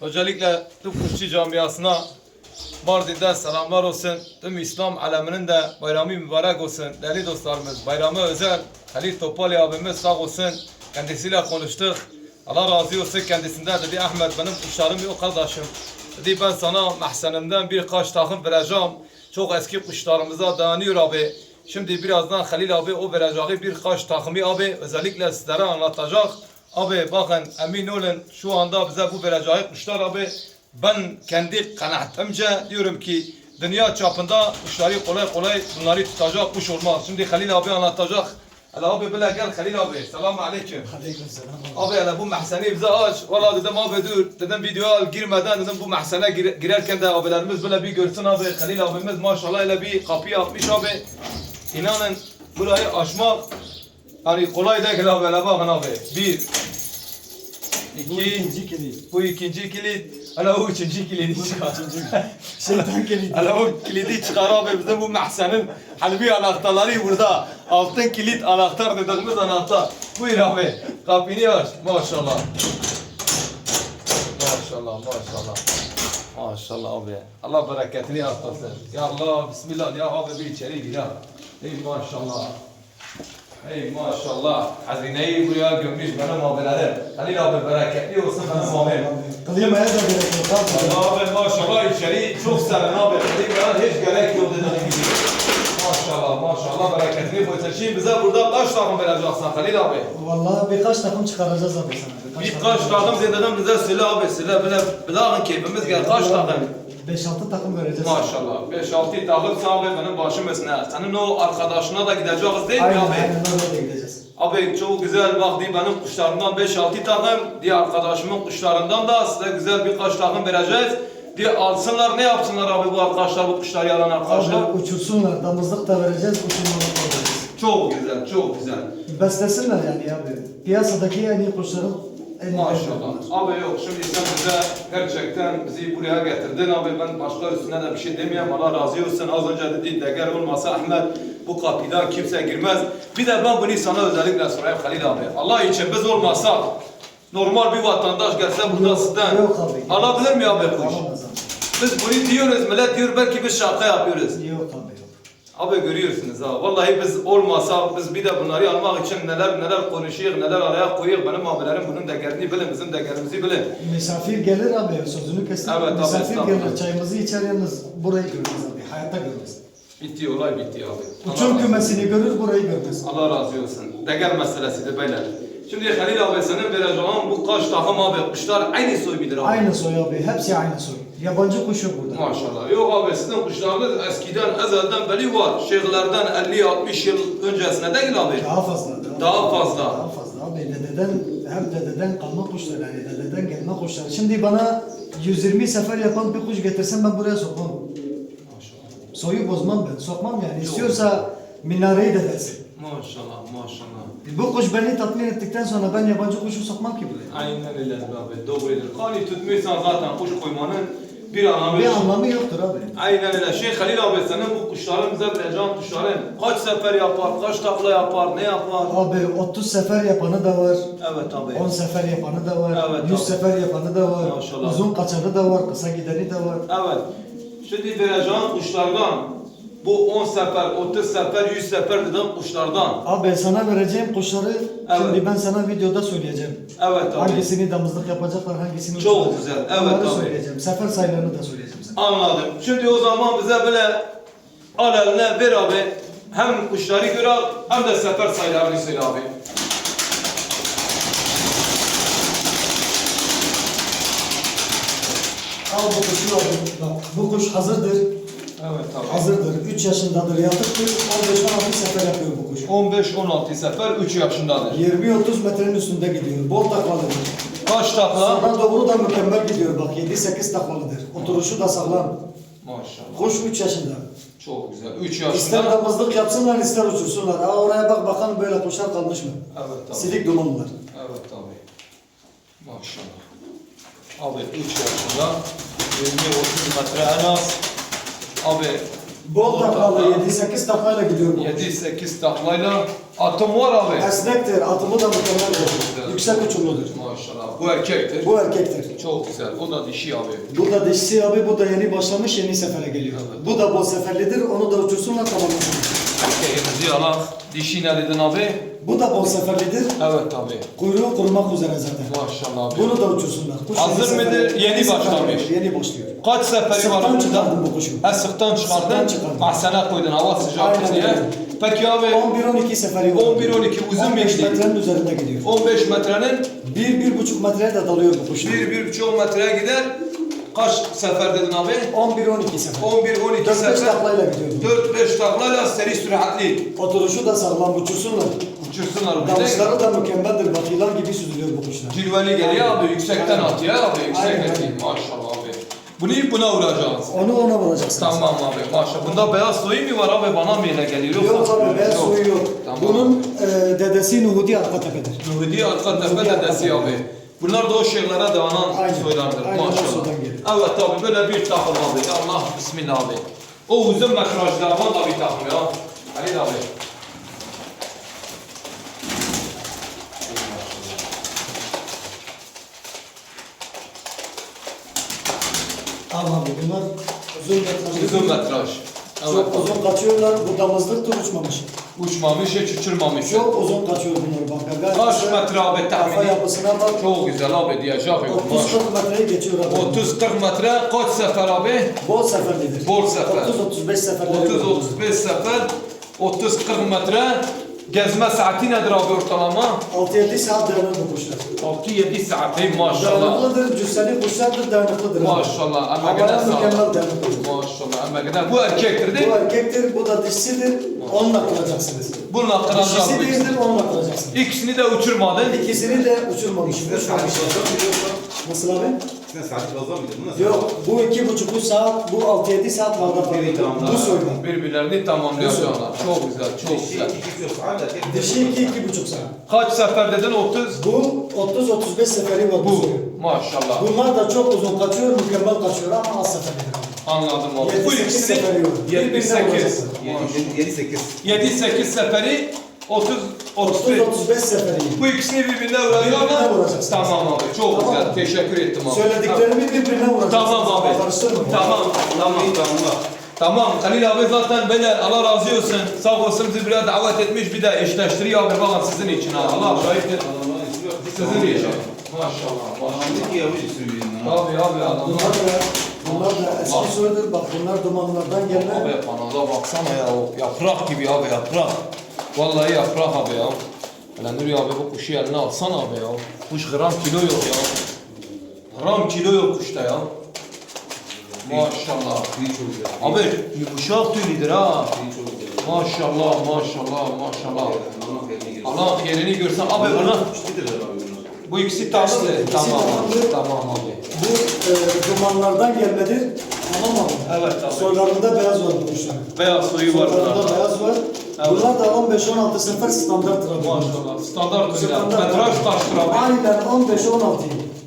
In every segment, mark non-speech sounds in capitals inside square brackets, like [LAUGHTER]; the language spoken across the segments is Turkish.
Özellikle tüm kuşçu camiasına Mardin'den selamlar olsun. Tüm İslam aleminin de bayramı mübarek olsun. Değerli dostlarımız bayramı özel. Halil Topali abimiz sağ olsun. Kendisiyle konuştuk. Allah razı olsun kendisinden dedi Ahmet benim kuşlarım yok kardeşim. Dedi ben sana mahzenimden birkaç takım vereceğim. Çok eski kuşlarımıza dayanıyor abi. Şimdi birazdan Halil abi o vereceği birkaç takımı abi özellikle sizlere anlatacak. Abi bakın emin olun şu anda bize bu vereceği kuşlar abi ben kendi kanaatimce diyorum ki dünya çapında kuşları kolay kolay bunları tutacak kuş olmaz. Şimdi Halil abi anlatacak. Hele abi böyle gel Halil abi. Selamun aleyküm. Aleykümselam. Abi hele bu mahzeni bize aç. Valla dedim abi dur. Dedim videoya girmeden dedim bu mahzene gir- girerken de abilerimiz böyle bir görsün abi. Halil abimiz maşallah hele bir kapı yapmış abi. İnanın burayı açmak hani kolay değil abi hele bakın abi. Bir. Bu iki, ikinci kilit. bu ikinci kilit. Hele o üçüncü kilidi çıkar. Şeytan [LAUGHS] kilidi. Hele o kilidi çıkar abi bizim bu mahzenin halbi anahtarları burada. Altın kilit anahtar dediğimiz anahtar. Buyur abi. Kapını aç. Maşallah. Maşallah maşallah. Maşallah abi. Allah bereketini arttırsın. Ya Allah bismillah ya abi bir içeri gir ha. Ey maşallah. Ey maşallah. Hazineyi buraya gömmüş benim abilerim. Halil abi bereketli olsun benim abim. Kıyamaya da gerek yok. abi. Abi maşallah içeri çok serin abi. Dedim ya hiç gerek yok dediğin gibi. Maşallah maşallah bereketli koysun. Şimdi bize burada kaç takım vereceksin Halil abi? Vallahi birkaç takım çıkaracağız abi sana. Birkaç takım dedim bize söyle abi söyle bile bilağın keyfimiz gel kaç takım? 5-6 takım vereceğiz. Maşallah 5-6 takım abi benim başım üstüne. Senin o arkadaşına da gideceğiz değil mi abi? aynen oraya gideceğiz. Abi çok güzel bak diye benim kuşlarımdan 5-6 takım diye arkadaşımın kuşlarından da size güzel birkaç takım vereceğiz. Diye alsınlar ne yapsınlar abi bu arkadaşlar bu kuşları yalan arkadaşlar. Abi uçursunlar. Damızlık da vereceğiz. Uçurmalık da vereceğiz. Çok güzel çok güzel. Beslesinler yani abi. Piyasadaki en iyi kuşların iyi Maşallah. Abi yok şimdi sen bize gerçekten bizi buraya getirdin abi ben başka üstüne de bir şey demeyeyim Allah razı olsun az önce dediğin değer olmasa Ahmet bu kapıdan kimse girmez. Bir de ben bunu sana özellikle sorayım Halil abi. Allah için biz olmasa normal bir vatandaş gelse burada sizden yok abi. alabilir mi abi? Alamaz abi. Biz bunu diyoruz millet diyor belki biz şaka yapıyoruz. Yok abi. Abi görüyorsunuz ha. Vallahi biz olmasa biz bir de bunları almak için neler neler konuşuyor, neler araya koyuyor. Benim abilerim bunun değerini bilin, bizim değerimizi bilin. Misafir gelir abi sözünü kesin. Evet, abi, Misafir estağfurullah. gelir çayımızı içer yalnız burayı görmez abi. Hayatta görmez. Bitti olay bitti abi. Uçum kümesini görür burayı görmez. Allah razı olsun. Değer meselesidir beyler. Şimdi Halil abi senin vereceğin bu kaç takım abi kuşlar aynı soy bilir abi. Aynı soy abi. Hepsi aynı soy. Yabancı kuş yok burada. Maşallah. Yok abi sizin kuşlarınız eskiden ezelden beri var. Şeyhlerden 50-60 yıl öncesine değil abi. Daha fazla. Daha, Daha fazla. Daha fazla abi. Dededen hem dededen kalma kuşlar yani dededen gelme kuşlar. Şimdi bana 120 sefer yapan bir kuş getirsen ben buraya sokmam. Maşallah. Soyu bozmam ben. Sokmam yani. İstiyorsa minareyi de versin. Maşallah maşallah. Bu kuş beni tatmin ettikten sonra ben yabancı kuşu sokmam ki buraya. Aynen öyle abi. Doğrudur. Kani tutmuyorsan zaten kuş koymanın bir anlamı Bir yok. anlamı yoktur abi. Aynen öyle. Şey Halil abi senin bu kuşların bize vereceğin kuşların kaç sefer yapar, kaç takla yapar, ne yapar? Abi 30 sefer yapanı da var. Evet abi. 10 sefer yapanı da var. Evet, 100 abi. sefer yapanı da var. Maşallah. Uzun kaçanı da var. Kısa gideni de var. Evet. Şimdi vereceğin kuşlardan bu 10 sefer, 30 sefer, 100 sefer dediğim kuşlardan. Abi sana vereceğim kuşları şimdi ben sana videoda söyleyeceğim. Evet abi. Hangisini damızlık yapacaklar, hangisini Çok uçuracak. güzel, evet Onları abi. söyleyeceğim. Sefer sayılarını da söyleyeceğim sana. Anladım. Şimdi o zaman bize böyle al eline ver abi. Hem kuşları gör al hem de sefer sayılarını söyle abi. Al bu kuşu abi. Bak bu kuş hazırdır. Evet abi. Hazırdır. 3 yaşındadır. Yatıktır. 15-16 sefer yapıyor bu kuş. 15-16 sefer 3 yaşındadır. 20-30 metrenin üstünde gidiyor. Bol taklalıdır. Kaç takla? Sana doğru da mükemmel gidiyor bak 7-8 taklalıdır. Oturuşu da sağlam. Maşallah. Kuş 3 yaşında. Çok güzel. 3 İster yaşında. damızlık yapsınlar ister uçursunlar. Aa oraya bak bakalım böyle kuşlar kalmış mı? Evet abi. Silik dumanlar. Evet abi. Maşallah. Abi 3 yaşında 20-30 metre en az. Abi Bol taklalı 7-8 taklayla gidiyor bu. 7-8 taklayla atım var abi. Esnektir, atımı da mükemmel. Güzel. yüksek uçumludur. Maşallah. Bu erkektir. Bu erkektir. Çok güzel. O da dişi abi. Bu da dişisi abi, bu da yeni başlamış, yeni sefere geliyor. Bu da bol seferlidir, onu da uçursunlar tamamlasın. Erkeğimizi alak. Dişi ne dedin abi? Bu da bol seferlidir, Evet abi. kuyruğu kurumak üzere zaten. Maşallah abi. Bunu da uçursunlar. Kuş Hazır mıdır? Yeni başlamış. Yeni başlıyor. Kaç seferi var bunda? çıkardım bu kuşu. Ha sıktan çıkardın. Sıktan çıkardım. Mahsene koydun hava sıcak diye. Peki abi 11-12 seferi var. 11-12 uzun 15 miydi? metrenin üzerinde gidiyor. 15 metrenin 1-1,5 metreye de dalıyor bu kuş. 1-1,5 metreye gider. Kaç sefer dedin abi? 11-12 sefer. 11-12 4-5 sefer. taklayla gidiyor. 4-5 taklayla seri süratli. Oturuşu da sağlam uçursunlar. Uçursunlar bu? Dalışları da mükemmeldir. Bak yılan gibi süzülüyor bu kuşlar. Cilveli geliyor abi yüksekten Aynen. atıyor abi yüksek Aynen. atıyor. Maşallah abi. Bunu buna vuracağız. Onu ona vuracaksınız. Tamam abi maşallah. Bunda beyaz soyu mu var abi bana mı öyle geliyor? Yok yoksa- abi beyaz suyu yok. Tamam. Bunun e, dedesi Nuhudi arka tepedir. Nuhudi arka tepe Nuhudi arka dedesi tepe. abi. Bunlar da o şeylere dayanan Aynen. soylardır Aynen, o maşallah. soydan geliyor. Evet abi böyle bir takım abi. Allah bismillah abi. O uzun metrajlardan da bir takım ya. Halil abi. Abi bunlar uzun metrajlı. Uzun metraj. Evet. Çok uzun kaçıyorlar. Bu damızlıktır uçmamış. Uçmamış hiç uçurmamış. Çok uzun kaçıyor bunlar bak. Gayet Kaç metre abi Kafa tahmini? yapısına bak. Çok güzel abi diyecek yok. 30-40 metreyi geçiyor abi. 30-40 metre kaç sefer abi? Bol seferlidir. Bol sefer. 30-35 seferleri. var. 30-35 sefer 30-40 metre gezme saati nedir abi ortalama? 6-7 saat dayanır bu kuşlar. 6-7 saat ey maşallah. Dayanıklıdır, cüsseli kuşlardır, dayanıklıdır. Maşallah ama Havaya gene sağ. mükemmel dayanıklıdır. Maşallah ama gene bu erkektir değil Bu mi? erkektir, bu da dişsidir. Onunla kıracaksınız. Bununla kıracağız. Dişisi değildir, onunla kıracaksınız. İkisini de uçurmadın. İkisini de uçurmamış. Uçmamış. yoksa? Nasıl abi? Fazla mıydı? Bu nasıl? Yok, bu iki buçuk üç saat, bu altı yedi saat vardı. Evet, tamam. Bu soyma. Birbirlerini tamamlayacaklar. Çok güzel, çok Dişi güzel. iki iki yok. Tek Dişi iki, iki buçuk saat. Kaç sefer dedin? 30. Bu 30-35 seferi var bu Bu. Maşallah. Bunlar da çok uzun kaçıyor, mükemmel kaçıyor ama az seferidir. Anladım abi. Yedi, Bu sekiz ikisi seferi yok. 7 Birbirine 8. vuracaksın. 7 8. 7 8 seferi 30 31. 30-35 seferi. Bu ikisini birbirine Birbirine ama tamam abi. Çok Tamam. güzel. Teşekkür ettim abi. Söylediklerimi birbirine vuracaksın. Tamam abi. Karıştırmayın. Tamam. Tamam. Tamam. Tamam Halil abi zaten böyle Allah razı olsun. Sağ olsun bizi buraya davet etmiş bir de eşleştiriyor abi bakın sizin için ha. Allah şahittir. Sizin için. Maşallah. Maşallah. Ki yavru sürüyor. Abi abi adamlar. Bunlar da, bunlar da eski soydur. Bak bunlar dumanlardan gelme. Abi kanala baksana ya o yaprak gibi abi yaprak. Vallahi yaprak abi ya. Hele Nuri abi bu kuşu eline alsana abi ya. Kuş gram kilo yok ya. Gram kilo yok kuşta ya. Maşallah. Abi yumuşak tüylüdür ha. Maşallah maşallah maşallah. Allah yerini görsen abi bunlar. Bu ikisi tatlı. Tamam abi. Tamam abi. Bu e, dumanlardan gelmedir. Tamam abi. Evet abi. Soylarında beyaz var bu. Beyaz suyu var Soylarında bunlarda. beyaz var. Evet. Bunlar da 15-16 sefer standarttır abi. Maşallah. Standart tüyler. Standart. Metraj kaçtır abi? Aynen 15-16,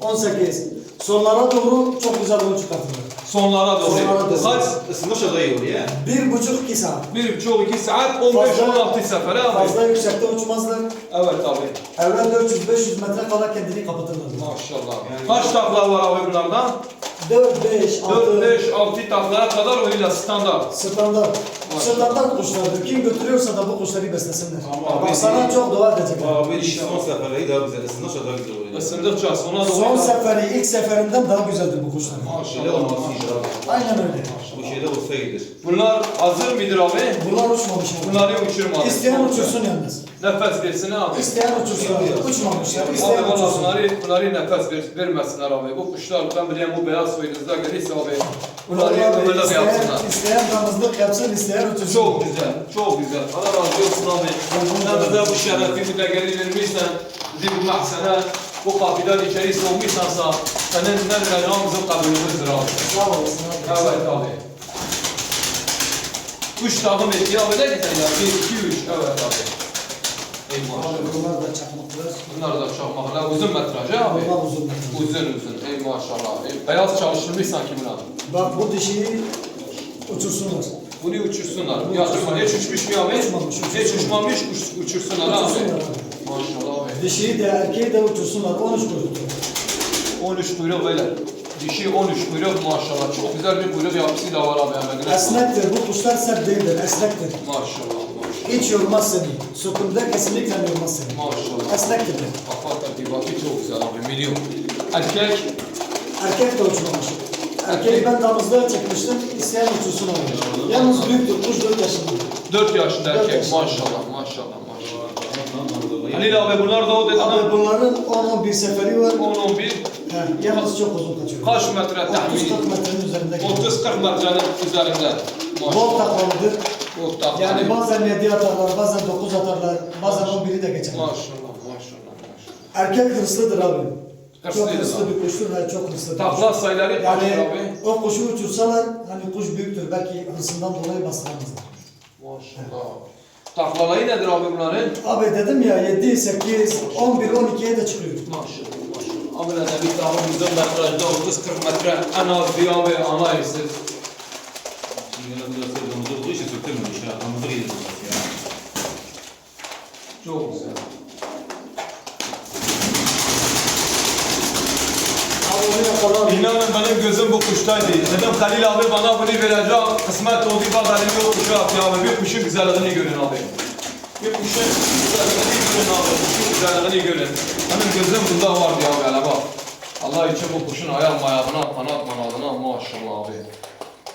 18. Sonlara doğru çok güzel oyun çıkartırlar. Sonlara doğru. Sonlara doğru. Kaç? Oluyor ya. Bir buçuk iki saat. Bir buçuk iki saat 15-16 sefer abi. Fazla yüksekte uçmazlar. Evet abi. Evvel 400-500 metre kala kendini kapatırlar. Maşallah. Yani- Kaç takla var abi bunlardan? 4, 5, 6 4, 5, 6 taklaya kadar öyle standart. standart. Standart kuşlardır. Kim götürüyorsa da bu kuşları beslesinler. Ama Bak abi- sana çok dua edecekler. Abi iş son seferleri daha güzel. Isınmış daha güzel oluyor. Isındıkça sona doğru. Son seferi ilk seferinden daha güzeldir bu kuşlar. Şeyde abi. Aynen öyle. Bu şeyde olsa iyidir. Bunlar hazır mıdır abi? Bunlar uçmamış. Bunları uçurmadık. İsteyen uçursun yalnız. Nefes versin abi. İsteyen uçursun abi. Uçmamışlar. Abi İsteyen valla uçursun. bunları, bunları nefes ver, vermesinler abi. Bu kuşlar ben bileyim bu beyaz soyunuzda gelirse abi. Bunları böyle isteyen, yapsınlar. isteyen damızlık yapsın, isteyen uçursun. Çok güzel, çok güzel. Allah razı olsun abi. Sen bize bu şerefi bir de geri vermişsen, bizi bu mahsene, bu kapıdan içeri soğumuşsansa, senin ne vereceğimizin kabulümüzdür abi. Sağ olasın abi. Evet abi. Üç takım etti abi ne güzel ya. Bir, iki, üç. Evet abi. Ey maşallah. Abi bunlar da çakmaklar. Bunlar da çakmaklar. Uzun metraj abi. Bunlar uzun metraj. Uzun uzun. Ey maşallah. Ey, beyaz çalışılmış sanki buna. Bak bu dişiyi uçursunlar. Bunu uçursunlar. Bunu Ya uçursunlar. hiç uçmuş mu abi? Uçmamış, Hiç uçmamış, uç, uçursunlar abi. Uçursunlar abi. Maşallah abi. Dişiyi de erkeği de uçursunlar. 13 kuyruklu. 13 kuyruk böyle. Dişi 13 kuyruk maşallah. Çok güzel bir kuyruk yapısı da var abi hemen. Esnektir. Bu kuşlar sert değildir. Esnektir. Maşallah. Hiç yormaz seni. Sokunda kesinlikle yormaz seni. Maşallah. Esnektir. de. Kafa tertibatı çok güzel abi. Milyon. Erkek Erkek de uçmamış. Erkeği ben damızlığa çekmiştim. İsteyen uçursun onu. Yalnız büyüktür. Kuş 4 yaşında. 4 yaşında Dört erkek. yaşında. Maşallah maşallah maşallah. Halil abi bunlar da o dedi. Abi bunların 10-11 seferi var. 10-11. He, yalnız çok uzun kaçıyor. Kaç metre 30-40 tahmini? metrenin üzerinde. 30-40 metrenin üzerinde. Bol Maşallah. Bol takmalı. Yani bazen 7 atarlar, bazen 9 atarlar, bazen 11'i de geçer. Maşallah maşallah maşallah. Erkek hırslıdır abi. Çok Hırslıydı hırslı abi. bir kuştur ve çok hırslıdır. Takla sayıları kaç Yani abi? o kuşu uçursalar hani kuş büyüktür belki hırsından dolayı bastıramazlar. Maşallah. Taklalayı nedir abi bunların? Abi dedim ya 7, 8, 11, 12'ye de çıkıyor. Maşallah maşallah. Abi ne de bir tane bizim metrajda 30-40 metre en az bir abi ana esir. Şimdi biraz sevdiğimiz olduğu için söktürmemiş ha. Hamızı yedirmiş ya. Çok güzel. Abi onu yakalar. İnanın benim gözüm bu kuştaydı. Dedim Halil abi bana bunu verecek. Kısmet oldu bak elimi o kuşa at ya. Bir kuşun güzelliğini görün abi. Bir kuşun güzelliğini görün abi. Kuşun güzelliğini görün. Benim gözüm bunda vardı ya böyle bak. Allah için bu kuşun ayak ayağına, kanat manadına maşallah abi.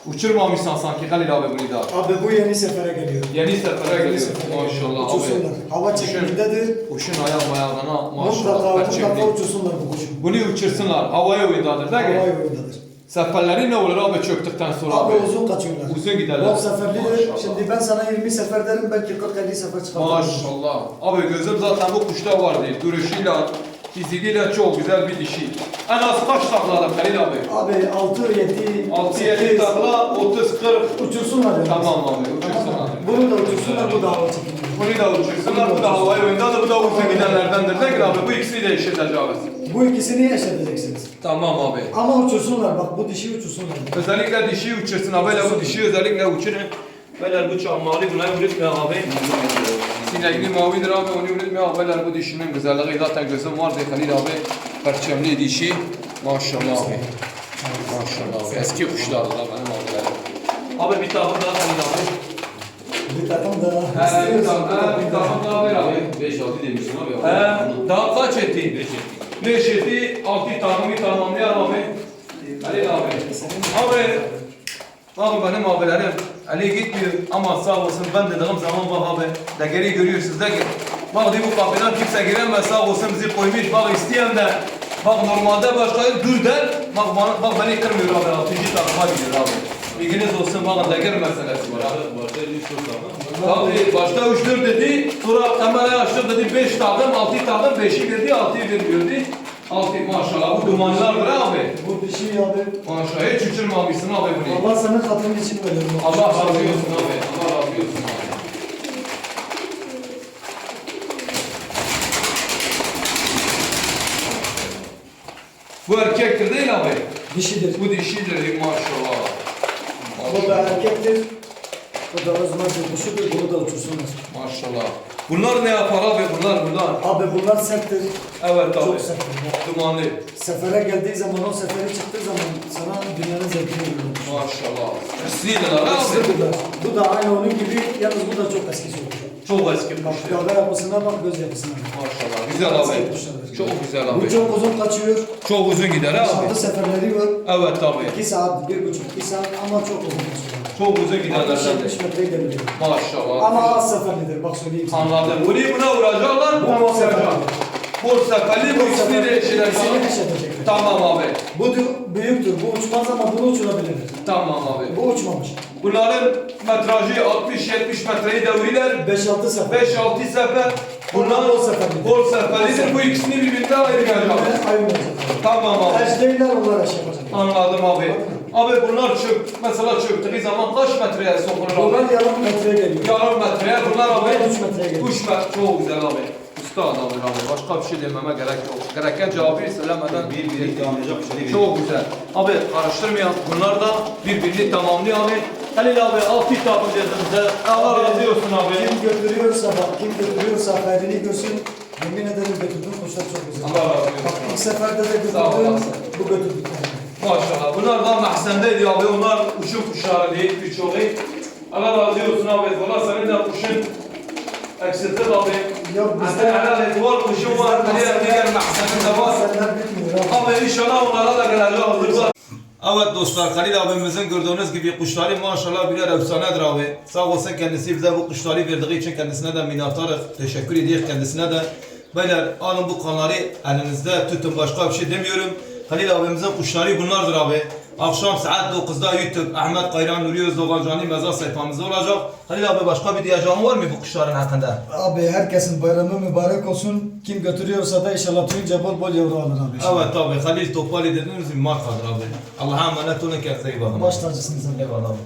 Uçurmamışsan sanki Halil abi bunu da. Abi bu yeni sefere geliyor. Yeni sefere geliyor. sefere Maşallah geliyor. Uçursunlar. abi. Hava Kuşun- çekimindedir. Kuşun ayak ayağına Mutlaka, maşallah. mutlaka perçemli. uçursunlar bu kuşu. Bunu uçursunlar. Havaya oyundadır değil mi? Havay oyundadır. Seferleri ne olur abi çöktükten sonra Abi abi? uzun kaçıyorlar. Uzun giderler. Bol seferlidir. Maşallah. Şimdi ben sana 20 sefer derim belki 40-50 sefer çıkartırım. Maşallah. Abi gözüm zaten bu kuşta vardı. Duruşuyla, fiziğiyle çok güzel bir dişi. En az kaç taklalar Halil abi? Abi 6, 7, 6-7 takla, 30-40. Uçursunlar yani. Tamam abi, uçursunlar. Bunu da uçursunlar, bu da hava çekimi. Bunu da uçursunlar, bu da havaya oyundadır, bu da uzun gidenlerdendir. Mi abi? Bu ikisini de eşiteceğiz. Bu ikisini yaşatacaksınız. Tamam abi. Ama uçursunlar bak bu dişi uçursunlar. Özellikle dişi uçursun abi. Böyle bu dişi özellikle uçurun. Böyle bu çamları buna unutma abi. Sinekli mavidir abi onu unutma abi. Böyle bu dişinin güzelliği zaten gözüm vardı Halil abi. Perçemli dişi. Maşallah abi. Maşallah abi. Eski kuşlardır abi benim abilerim. Abi bir takım daha Halil abi. Bir takım da He bir takım, he, bir takım daha ver abi. 5-6 demişsin abi. He daha kaç etti? 5 etti. 6 takımı tamamlayan abi. Halil abi. Abi Bakın benim abilerim Ali gitmiyor. Ama sağ olsun ben dediğim zaman bak abi de geri görüyorsunuz da ki bak diyor bu kapıdan kimse giremez sağ olsun bizi koymuş bak isteyen de bak normalde başka dur der bak, bana, bak beni kırmıyor abi altıncı takıma gidiyor abi. Bilginiz olsun bakın da gir meselesi var abi Başta 3 4 ama. Tabii başta 3 4 dedi sonra kamerayı açtı dedi 5 takım 6 takım 5'i verdi 6'yı vermiyordu 6 maşallah bu dumanlardır abi bu dişi abi. Maşallah hiç uçurmamışsın abi bunu Allah senin hatırın için veriyorum. Allah razı olsun abi. Allah razı olsun abi. Bu erkektir değil abi. Dişidir. Bu dişidir maşallah. Bu da erkektir. Bu da özmez bir kuşudur. Bunu da uçursunlar. Maşallah. Bunlar ne yapar abi bunlar bunlar? Abi bunlar serttir. Evet abi. Çok serttir. Dumanlı. Sefere geldiği zaman o sefere çıktığı zaman sana dünyanın zevkini veriyor. Maşallah. Hırslıydın abi. Hırslıdır. Bu da aynı onun gibi. Yalnız bu da çok eski soğuk. Çok eski Bak kuştu. gövde yapısına bak, göz yapısına. Maşallah. Güzel abi. Çok güzel Bu abi. çok uzun kaçıyor. Çok uzun gider abi. Şartlı seferleri var. Evet abi. 2 saat, bir buçuk, iki saat ama çok uzun kaçıyor. Çok uzun 60-70 giderlerden. metreyi de biliyor. Maşallah. Ama az seferlidir bak söyleyeyim sana. Anladım. Bunu buna vuracaklar, Bu bol sefer. vuracaklar. Bol seferli bu ikisini de eşilecek. eşitecekler. Tamam abi. Bu büyüktür, bu uçmaz ama bunu uçurabilir. Tamam abi. Bu uçmamış. Bunların metrajı 60-70 metreyi devriler. 5-6 sefer. 5-6 sefer. Bunlar bol seferlidir. Bol seferlidir. Bu ikisini birbirinden ayıracak. Ve ayırmayacak. Tamam abi. Eşleyler onlar eş yapacak. Anladım abi. Abi bunlar çök, mesela çöktüğü zaman kaç metreye sokulur abi? Bunlar yarım metreye geliyor. Yarım metreye bunlar abi. Üç metreye geliyor. 3 metre çok güzel abi. Usta adamdır abi. Başka bir şey dememe gerek yok. Gereken cevabı söylemeden Bir bir tamamlayacak bir şey değil. Çok güzel. Abi karıştırmayan bunlar da birbirini tamamlıyor abi. Halil abi altı takım dediğimizde Allah razı olsun abi. Kim götürüyorsa bak, kim götürüyorsa haberini görsün. Yemin ederim götürdüğüm kuşlar çok güzel. Allah razı olsun. Bak ilk seferde de olasın. bu götürdüklerim. Maşallah. Bunlar da mahzendeydi abi. Onlar uçum kuşları değil birçoğu. Allah razı olsun abi. Valla senin de kuşun eksiltir abi. Yok, bizde- helal et var kuşun var. Diğer diğer mahzeninde var. Abi. İnşallah onlara da gelecek hazırlar. Evet dostlar Halil abimizin gördüğünüz gibi kuşları maşallah birer efsanedir abi. Sağ olsun kendisi bize bu kuşları verdiği için kendisine de minnettarız. Teşekkür ediyoruz kendisine de. Beyler alın bu kanları elinizde tutun başka bir şey demiyorum. Halil abimizin kuşları bunlardır abi. Akşam saat 9'da YouTube Ahmet Kayran Nuri Özdoğan Cani mezar sayfamızda olacak. Halil abi başka bir diyeceğin var mı bu kuşların hakkında? Abi herkesin bayramı mübarek olsun. Kim götürüyorsa da inşallah tüyünce bol bol yavru alır abi. Evet abi Halil Topali dediğimiz bir markadır abi. Allah'a emanet olun kendinize iyi bakın. Baş tacısınız. Eyvallah abi.